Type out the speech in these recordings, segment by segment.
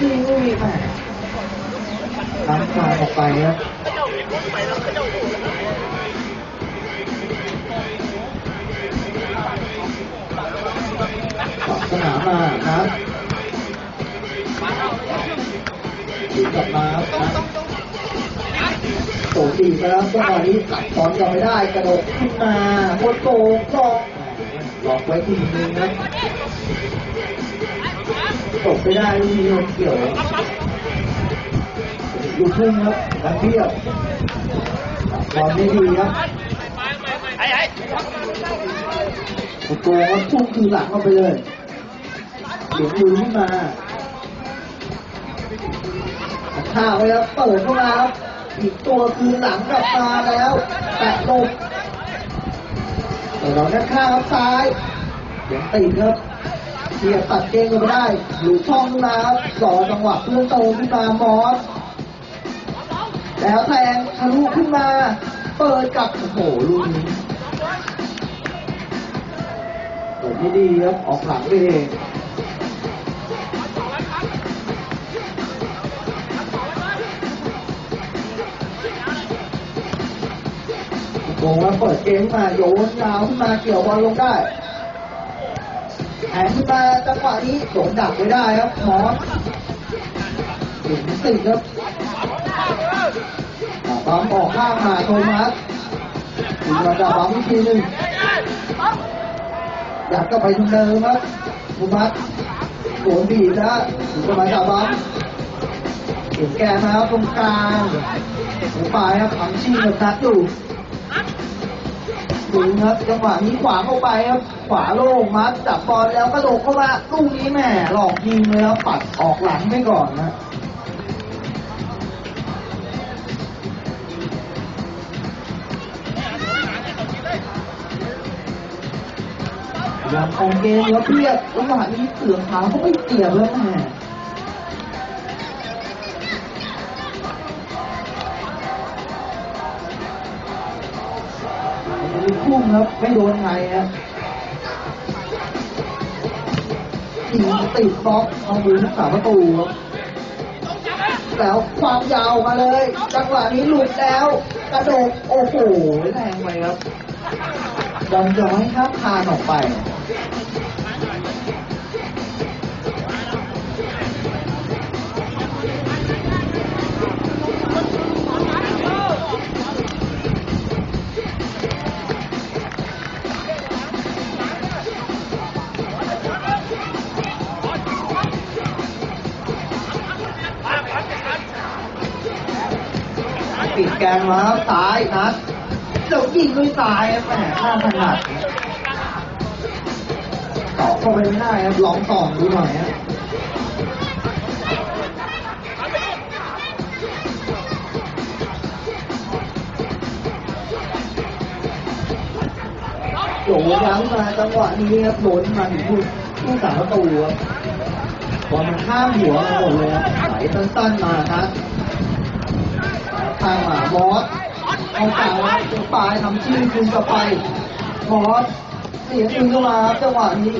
ยิงลูกนี้แม่ล้ำทางออกไปครับขอบสนามมาครับถึงกลับมาครับโตตีไปแล้วจังหวะนี้ตัดบอลกลับไม่ได้กระโดดขึ้นมาโคตรโกงก็หลอกไว้ทีนึงนะ ตกไม่ได้ลูกนี้โดนเกี่ยวลูกพุ่งครับดันเทียบบอลไม่ดีครับไอ้ไอ้โกงครับพุ่งคือหลังเข้าไปเลยเสียงมือขึ้นมาข้าวไว้ครับเปิดเข้ามาครับอีกตัวคือหลังกลับมาแล้วแตะลงแต่เราด้านข้างครับซ้ายเสียงติดครับ เสียบตัดเกมกันไม่ได้ หลุดช่องขึ้นมาครับรอจังหวะเพื่อนโตขึ้นมามอส แล้วแทงทะลุขึ้นมา เปิดกับโอ้โหลูกนี้เปิดไม่ดีครับออกหลังไปเองโกงแล้วเปิดเกมมาโยนยาวขึ้นมาเกี่ยวบอลลงได้ แอนขึ้นมาจังหวะนี้โดนดักไว้ได้ครับมอถึงติดครับบัมออกข้างมาโทมัสถึงมาจะบัมอีกทีหนึ่งอยากก็ไปทางเดิมครับโทมัสโดนบีบนะถึงจะมาจะบัมเก็บแกมาครับตรงกลางหัวปลายครับทำชิงกับนัดอยู่ถึงครับจังหวะนี้ขวาเข้าไปครับ ขวาโล่งมัดจับบอลแล้วกระโดดเข้ามาลูกนี้แม่หลอกยิงเลยครับปัดออกหลังไม่ก่อนนะอย่างของเกมแล้วเพียบจังหวะนี้เสือขาเขาไม่เสียบแล้วแมมันจะพุ่งครับไม่โดนไงครับ ติดบล็อกเอามือทั้งสาประตูครับแล้วความยาวมาเลย จังหวะนี้หลุดแล้ว กระโดดโอ้โหแรงไปครับยอนย้อยข้ามคานออกไป มาครับซ้ายนัดเดี๋ยวยิงด้วยซ้ายแหมข้าถนัดต่อเข้าไปไม่ได้ครับลองต่อดูหน่อยฮะโดดย้ำมาจังหวะนี้ครับโดนมาถึงผู้ผู้สาประตูครับบอลมันข้ามหัวมาหมดเลยครับไหลสั้นๆมาครับ ทางหมามอสเอาเก่าตัวปลายทำชื่อคืนกลับไปมอสเสียคืนเข้ามาครับจังหวะนี้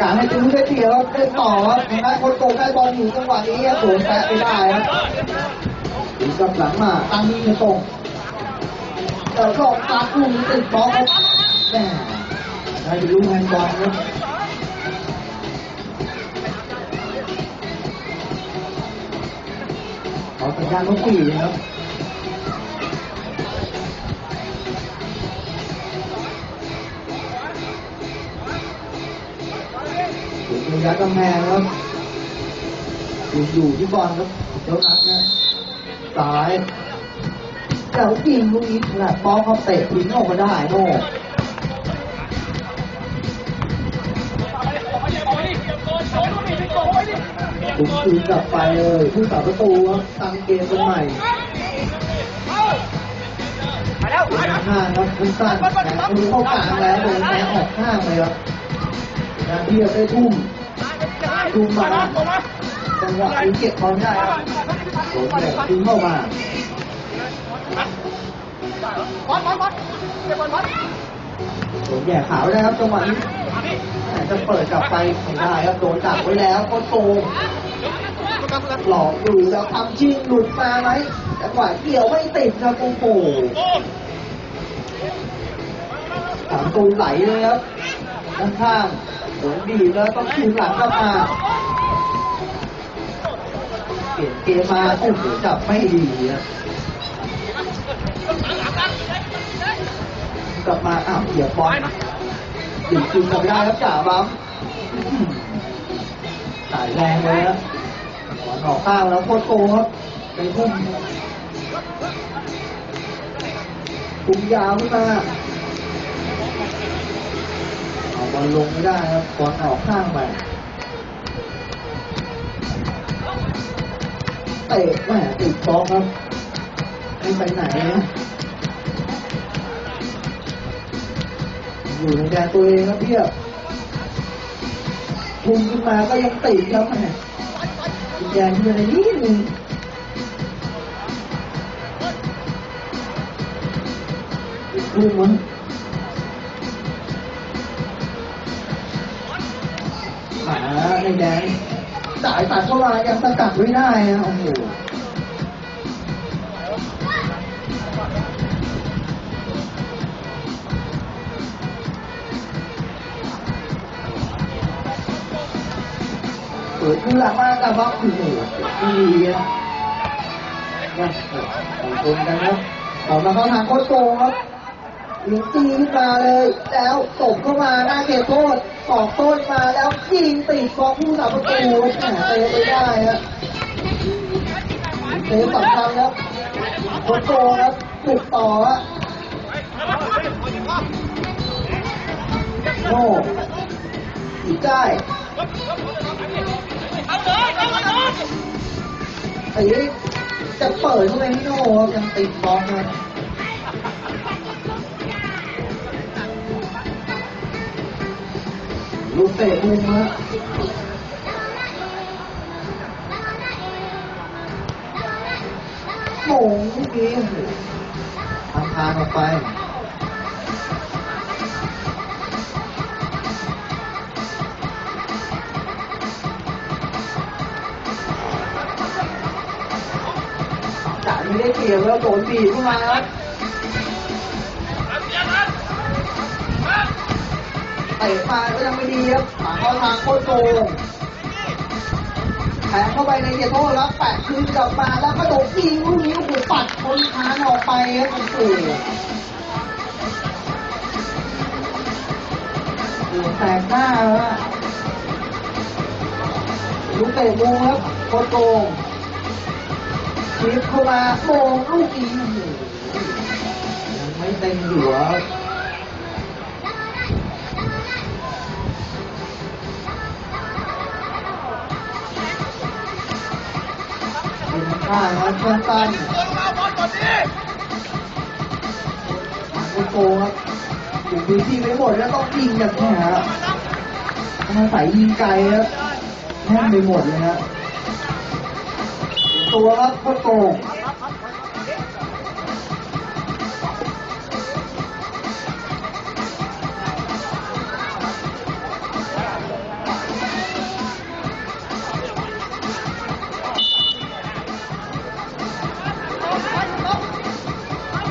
การให้ตุ้งได้เสียแล้วได้ต่อครับทางด้านคนโกงได้บอลอยู่จังหวะนี้ครับโดนแตะไปได้ครับถึงกับหลังมาตั้งนี้ตรงแต่ก็ตาคู่นี้ติดบอลครับแหม่ได้ไปลูกแฮนด์บอลครับ อาสัญญาณนกหวีดนะครับระยะกำแพงครับ อยู่อยู่ที่บอลครับเจ้านัดนะซ้ายแล้วยิงลูกนี้ขนาดบอลเขาเตะทิ้งออกมาได้โน่ คืนกลับไปเลยผู้สาประตูครับตั้งเกมเป็นใหม่มาแล้วเป็นห้างครับคุณสั้นแต่คุณเข้ากลางแล้วโดนแทงออกข้างเลยครับงานที่จะได้ทุ่มทุ่มมาจังหวะนี้เก็บบอลได้ครับโดนแทงทิ้งเข้ามาบอลบอลบอลเก็บบอลบอลโดนแย่ขาวได้ครับจังหวะนี้แต่จะเปิดกลับไปไม่ได้ครับโดนดักไว้แล้วก็โกงหลอกอยู่แล้วทำชิงหลุดมาไหมจังหวะเกี่ยวไม่ติดครับโอ้โหสามตูไหลเลยครับข้างโดนบีแล้วต้องคืนหลังกลับมาเปลี่ยนเกมมาโอ้โหจับไม่ดีครับกลับมาอ้าวเสียบอลดึงคืนกลับไม่ได้ครับจ่าบัมสายแรงเลยครับ บอลออกข้างแล้วโคตรโกงครับไปพุ่มพุ่มยาวขึ้นมาเอาบอลลงไม่ได้ครับบอลออกข้างไปเตะแม่ติดบอลครับไม่ไปไหนนะอยู่ในแดนตัวเองครับเพียบคุมขึ้นมาก็ยังติดครับแหม อีกแดนที่อะไรนิดนึงอีกลูกมั้งหมาในแดนสายตัดเข้ามายังสกัดไม่ได้นะโอ้โห เปิดขึ้นหลังมาแต่ว่าโอ้โหดีนะนะสองคนกันครับออกมาเข้าทางโคตรโกงครับหลิงตีขึ้นมาเลย แล้วตบเข้ามาหน้าเขตโทษตอกต้นมาแล้วยิงติดบอลผู้สาประตูแหมเตะไปได้ฮะเตะสำคัญครับโคตรโกงครับปลุกต่อฮะโน่อีกได้ ไอ้จะเปิดเข้าไม่โน่ยังติดบล็อกครับลูกเตะมุมฮะโงเมื่อกี้โอ้โหทำทางออกไป ได้เกี่ยวแล้วโดนบีบเข้ามาครับเตะมาก็ยังไม่ดีครับหมาเข้าทางโคตรโกงแทงเข้าไปในเขตโทษแล้วแปะคืนกลับมาแล้วกระโดดยิงลูกนี้โอ้โหปัดคนค้านออกไปครับโอ้โหหัวแตกหน้าฮะลูกเตะมุมครับโคตรโกง ชิปเข้ามาโมงลูกอีกโอ้โหยังไม่เต็มหัวเป็นข้างนะสั้นๆโกโก้ครับอยู่พื้นที่ไม่หมดแล้วต้องยิงแบบนี้ฮะมาใส่ยิงไกลครับแน่นไปหมดเลยฮะ ตัวครับโคตรโกง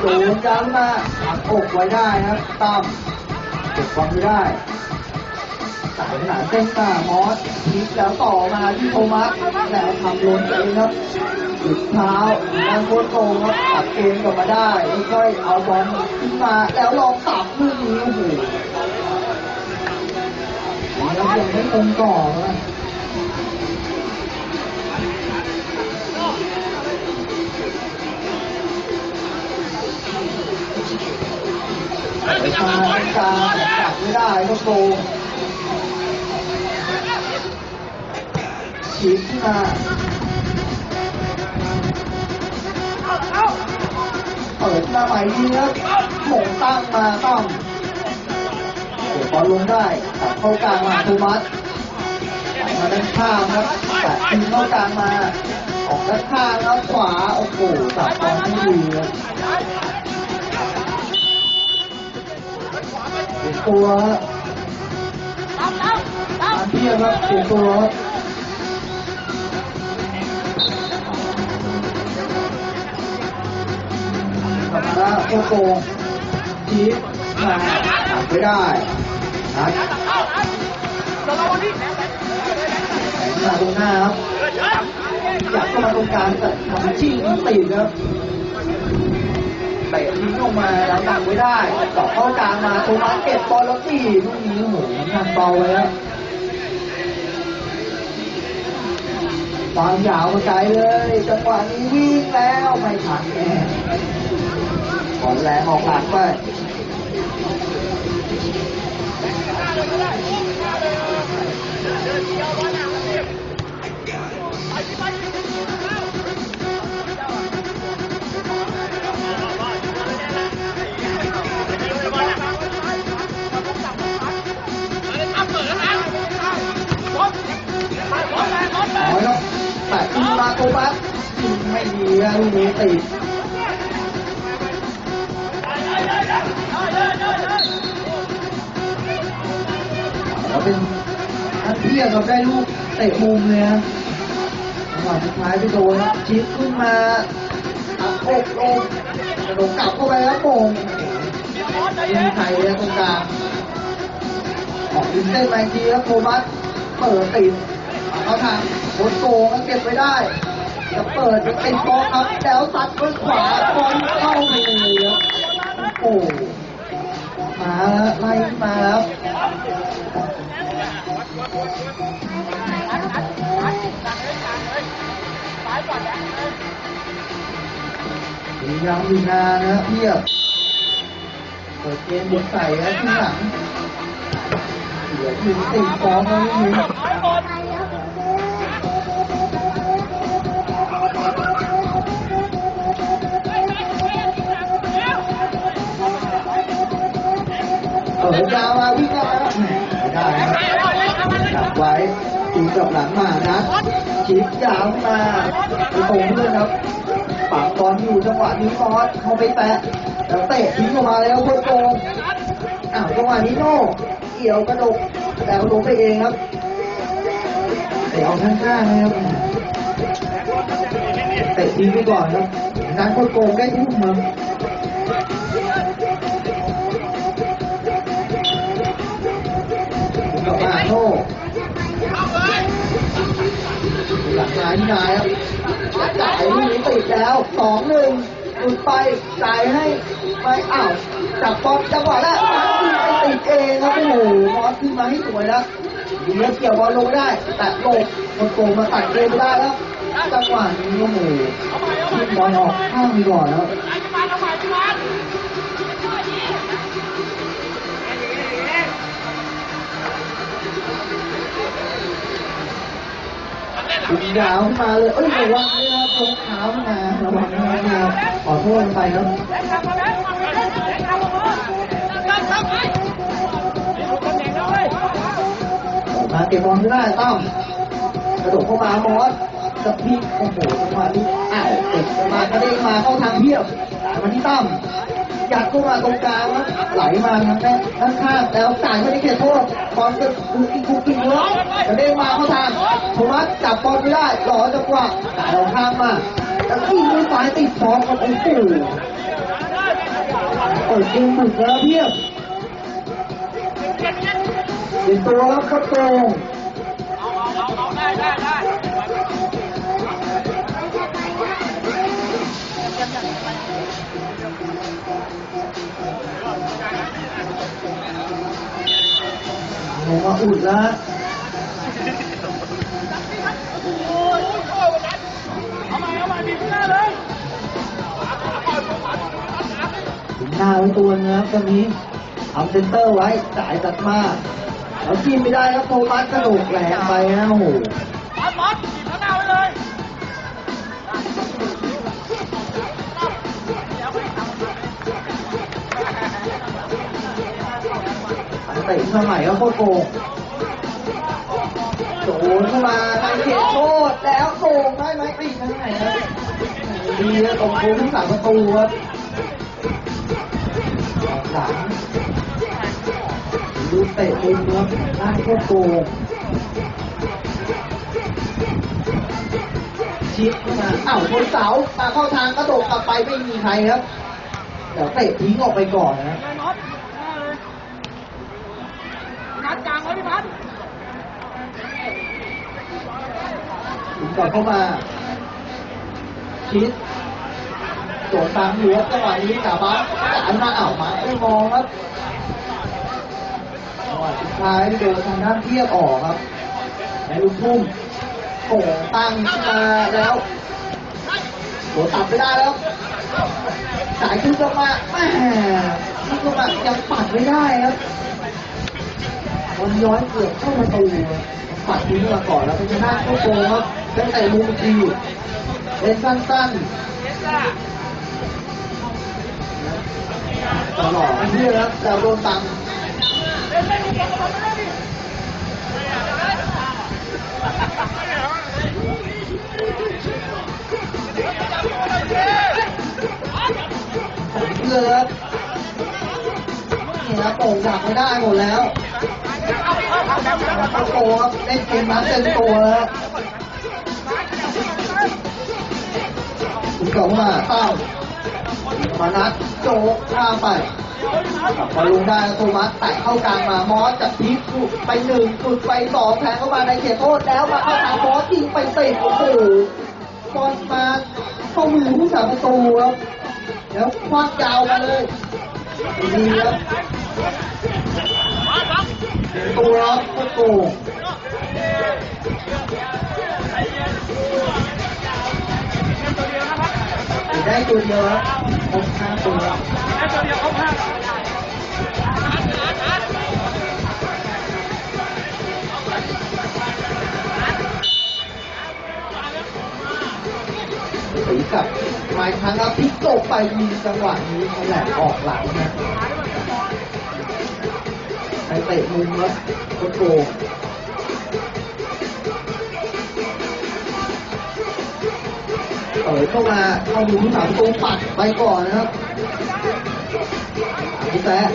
โดนย้ำมาหักอกไว้ได้ครับตั้มเก็บบอลไม่ได้ หนาเส้นมามอสพลิกแล้วต่อมาที่โทมัสแล้วทำหล้นเองครับหยุดเท้าทางโคตรโกงครับตัดเกมกลับมาได้ค่อยๆเอาบอลขึ้นมาแล้วลองตับลูกนี้โอ้โหแล้วยังไม่ตรงต่อนะไปทางกลางจับไม่ได้ก็โกง ฉีกขึ้นมาเปิดมาใหม่ดีครับหม่งตั้งมาตั้งเดี๋ยวบอลลงได้ตัดเข้ากลางมาโทมัสมาด้านข้างครับแต่ทีเข้ากลางมา ออกด้านข้างแล้วขวา โอ้โหจับบอลไม่ดีครับเป็นตัวตามเพียครับเสียตัวครับ กลับมาโกโกงชีสมาดไม่ได้นัดมาตรงหน้าครับอยากเข้ามาตรงกลางแต่ทำชิ่งติดครับเตะทิ้งออกมาแล้วดักไว้ได้ต่อเข้ากลางมาโทมัสเก็บบอลแล้วตีลูกนี้โหน้ำหนักเบาเลยครับวางยาวมาไกลเลยจังหวะนี้วิ่งแล้วไม่ทันแน่ บอลแรงออกหลังไปน้อยครับแต่อินมาโกบัสไม่ดีนะลูกนี้ติด เป็นอันเทียกับได้ลูกเตะมุมเลยนะจังหวะสุดท้ายไปโดนชิปขึ้นมาอักอกลงกระโดดกลับเข้าไปแล้วโป่งยิงไทยเลยตรงกลางออกยิงเส้นไปทีแล้วโทมัสเปิดติดเขาทางบนโกงแล้วเก็บไว้ได้จะเปิดจะติดบอลครับแล้วตัดด้วยขวาบอลเข้าเล ยังอยู่นานนะเพียบเปิดเกมบุกใส่แล้วที่หลังเหลืออยู่ติดฟองแล้วนี่เปิดยาวมาวิ่งเข้ามาแล้วไม่ได้นะจับไว้ตีกลับหลังมานะชิปยาวมาไปตรงเพื่อนครับ ปักบอลอยู่จังหวะนี้มอสเขาไปแตะแล้วเตะทิ้งออกมาแล้วโคตรโกงอ้าวจังหวะนี้โน่เกี่ยวกระดกแต่กระดกไปเองครับเตะเอาข้างๆนะครับเตะทิ้งไปก่อนครับนั้นโคตรโกงได้ทุ่มครับกลับมาโน่หลังซ้ายนายครับ จ่ายนี้ติดแล้วสองหนึ่งหลุดไปจ่ายให้ไปอ้าวจับบอลจังหวะแล้วไปติดเองครับโอ้โหมอสขึ้นมาให้สวยแล้วยิงแล้วเกี่ยวบอลลงไม่ได้ แต่โกมันโกงมาตัดเกมไม่ได้แล้วจังหวะนี้โอ้โหทีมบอลออกข้างก่อนแล้ว ยิงยาวขึ้นมาเลยเอ้ยระวังเลยครับรองเท้ามาระวังนะครับขอโทษไปครับมาเก็บบอลไม่ได้ตั้มกระโดดเข้ามามอสกับพี่โอ้โหจังหวะนี้อ้าวติดมากระเด้งมาเข้าทางเพียบมาที่ตั้ม ยัดเข้ามาตรงกลางไหลมาทางด้านข้างแล้วจ่ายไม่ได้เขตโทษบอลก็คุกกิ๊กคุกกิ๊กแล้วกระเด้งมาเข้าทางโทมัสจับบอลไม่ได้หล่อจังหวะเราข้ามมาแล้วยิงด้วยซ้ายติดบอลกับโอ้โหเปิดเกมบุกแล้วเพียบเป็นตัวแล้วครับตรง ผมว่าอุดแล้วถึงหน้าไว้ตัวนึงครับตอนนี้ทำเซนเตอร์ไว้จ่ายตัดมาแล้วกินไม่ได้ครับโทมัสกระโดดแรงไปนะโอ้โห เตะเข้าใหม่ก็โคตรโกงโดนเข้ามาทางเขตโทษแล้วโกงได้ไหมไม่ทางไหนครับดีนะตรงโค้งที่สามประตูครับหลังดูเตะมุมครับด้าโคตรโกงชิดเข้ามาอ้าวคนเสามาเข้าทางกระโดดกลับไปไม่มีใครครับเดี๋ยวเตะทิ้งออกไปก่อนนะ นัดกลางไว้พี่พัด ถึง ก่อนเข้ามาชิดโดดตามหัวจังหวะนี้กาบัสจานมาอ้าวมาไม่มองครับจังหวะสุดท้ายโดนทางด้านเทียบออกครับในลูกทุ่มโก่งตั้งขึ้นมาแล้วโดนตัดไม่ได้แล้ว สายขึ้นก็มาแม่ขึ้นก็มายังปัดไม่ได้ครับบอลย้อนเกือบเข้าประตูปัดทิ้งมาก่อนแล้วเป็นหน้าเข้าโกงครับ ตั้งแต่มุมทีเล่นสั้นๆตลอดเพื่อครับแต่โดนตังเพื่อครับนี่ครับโป่งดักไม่ได้หมดแล้วเข้าโกงครับเล่นเกมนั้นเต็มตัวแล้ว กับว่าเต้ามานัดโจกข้ามไปพอลงได้โทมัสแตะเข้ากลางมามอสจะพลิกไปหนึ่งสุดไปสองแทงเข้ามาในเขตโทษแล้วมาเข้าทางมอสยิงไปติดโอ้โหบอลมาเข้ามือผู้สาประตูครับแล้วคว้างยาวมาเลยดีครับตัวโอ้โหได้ ตัวเดียวครับครบห้าตัวไอ้ตัวเดียวเขาพลาดสีกับไม้ครั้งแล้วพลิกตกไปมีจังหวะนี้เขาแหลกออกหลังนะไปเตะมุมแล้วโคตรโกง เปิดเข้ามาเข้ามุมที่สามประตูปัดไปก่อนนะครับพี่แป๊ะ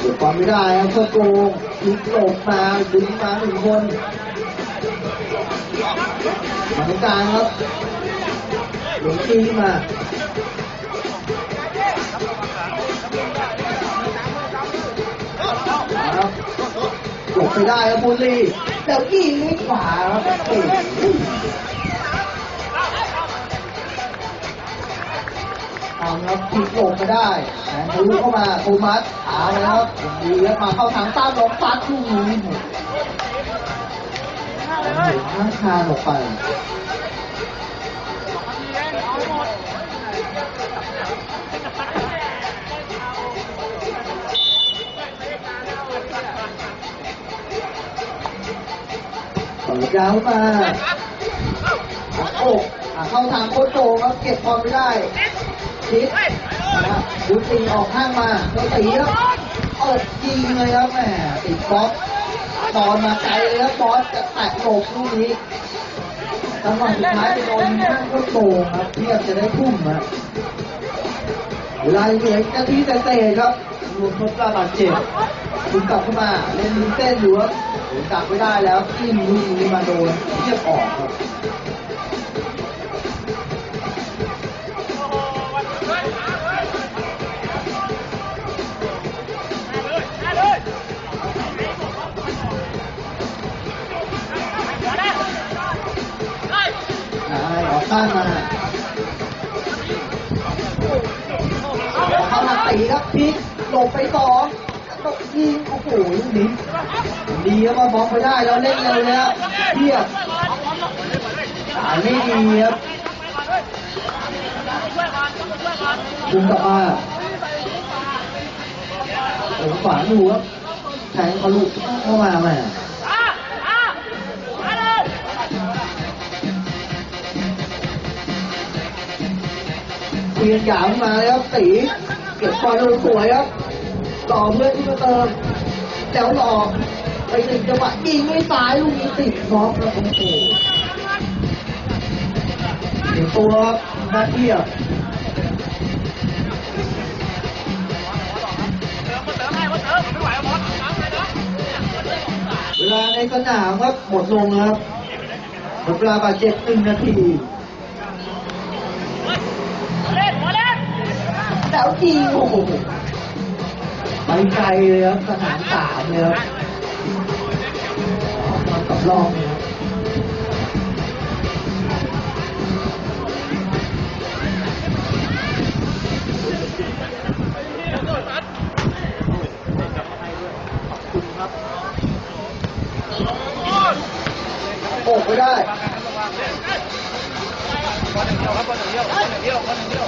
หยุดความไม่ได้ครับโคตรโกงพลิกตกมาดึงมาหนึ่งคนมาตรงกลางครับหลวงจีนมาครับหลบไปได้ครับบุรีแล้วยิงไม่ขวาครับ ครับพลิกหลบไปได้แหมทะลุเข้ามาโทมัสเอาแล้วครับดีครับมาเข้าทางต้ามลงฟัดลูกนี้หข้างคานออกไปเปิดยาวมาโอ้เข้าทางโคตโจครับเก็บบอลไม่ได้ ชิดนะดูตีออกข้างมาแล้วตีครับเออยิงเลยครับแหมติดบล็อกบอลมาไกลเลยครับบอสจะแตะหลบลูกนี้จังหวะสุดท้ายไปโดนข้างโตรโจครับเทียบจะได้ทุ่มฮะเวลาเหลือนาทีเศษๆครับรวมทดระบาดเจ็บคุณกลับเข้ามาเล่นมุมเส้นอยู่ครับกลับไม่ได้แล้วที่ลูกนี้มาโดนเทียบออกครับ เข้ามาเข้ามาตีครับพลิกหลบไปสองตกยิงโอ้โหลูกนี้ดีครับมาบล็อกไปได้แล้วเล่นเร็วแล้วเทียบสายไม่ดีครับคุมกลับมาโอ้ขวาอยู่ครับแทงทะลุเข้ามาแม่ ยงหยามมาแล้วตีเก็บบอลลงสวยครับต่อเพื่อที่เติมแล้วหลอกไปถึงจังหวะยิงไม่ซ้ายลูกนี้ติดบล็อกแล้วโอ้โหตัวครับมาเทียบเวลาในสนามครับหมดลงครับเวลาบาดเจ็บหนึ่งนาที แล้วจริงโอ้โหไปไกลเลยครับสนามสามเลยครับทำกับรอบเลยครับโอกไม่ได้โอ้โหดูบอลให้พี่หน่อยก็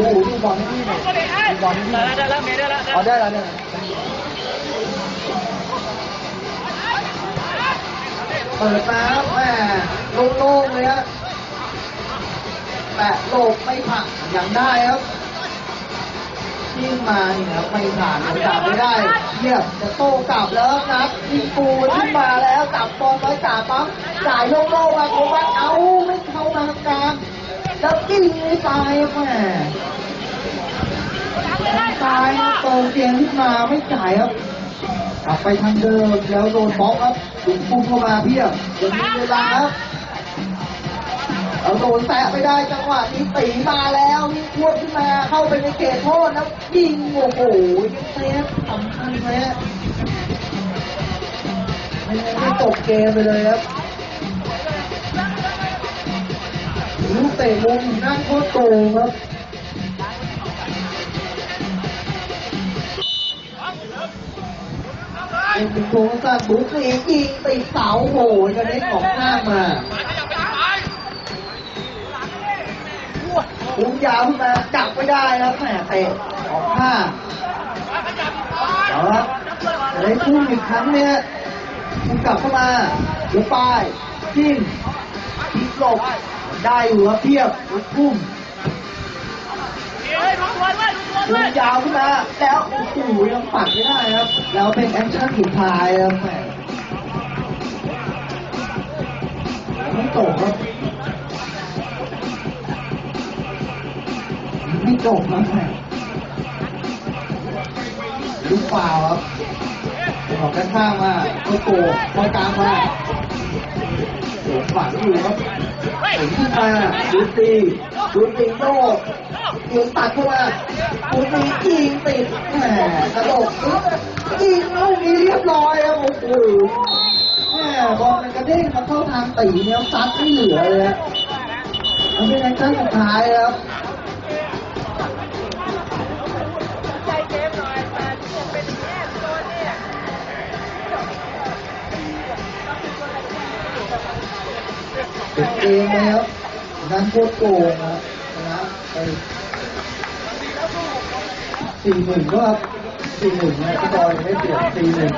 ได้ไอ้ดูบอลให้พี่หน่อยได้แล้วเมย์ได้แล้วเอาได้แล้วเนี่ยเปิดมาครับแหมโล่งๆเลยฮะแตะโลกไม่ผ่านยังได้ครับยิ่งมาเนี่ยไม่ผ่านยังจับไม่ได้เยียบจะโต้กลับแล้วครับยิงปูขึ้นมาแล้วจับบอลไว้จ่าปั๊มจ่ายโล่งๆมาโควัดเอาไม่เข้ามากลาง แล้วยิงไม่ตายแหมตายโตเกียงขึ้นมาไม่จ่ายครับ กลับไปทางเดิมแล้วโดนบล็อกครับถึงปุ้มเข้ามาเพียบยังมีเวลาครับเอาโดนแตะไม่ได้จังหวะนี้ตีมาแล้วนี่พวดขึ้นมาเข้าไปในเขตโทษแล้วยิงโอ้โหยังเซฟสำคัญเลยไม่ไม่จบเกมไปเลยครับ ลูกเตะมุมนั่งโคตรโกงครับเป็นโครงสร้าบุกเองยิงติดเสาโหยกระเด็นออกข้างมาปุ้งยาวมาจับไม่ได้ครับแหมเตะออกข้าเอาละจะได้พุ่อีกครั้งเนี่ยพุ่งกลับเข้ามาเดี๋ยวป้ายจิ้ม พลิกหลบได้อยู่ครับเพียบพุ่งเฮ้ยดูตัวด้วยดูตัวปุ้ด้วงยาวขึ้นมาแล้วโอ้โหยังปัดไม่ได้ครับ แล้วเป็นแอคชั่นสุดท้ายครับแหมไม่จบครับไม่จบครับแม่ลูกเปล่าครับออกด้านข้างมาก็โกพอกลางมา โอ้ฝังอยู่ครับผมขึ้นมาดูตีดูตีโยกยิงตัดเข้ามาดูตียิงติดแหมกระโดดยิงลูกนี้เรียบร้อยครับโอ้โหแหมบอลมันกระเด้งมาเข้าทางตีเนี่ยซัดไม่เหลือเลยฮะมันเป็นแอคชั่นสุดท้ายครับ ตัวเองแล้วนั้นโคตรโกงนะนะไปสี่หนึ่งก็ครับสี่หนึ่งนะพี่บอยไม่เปลี่ยนสี่หนึ่ง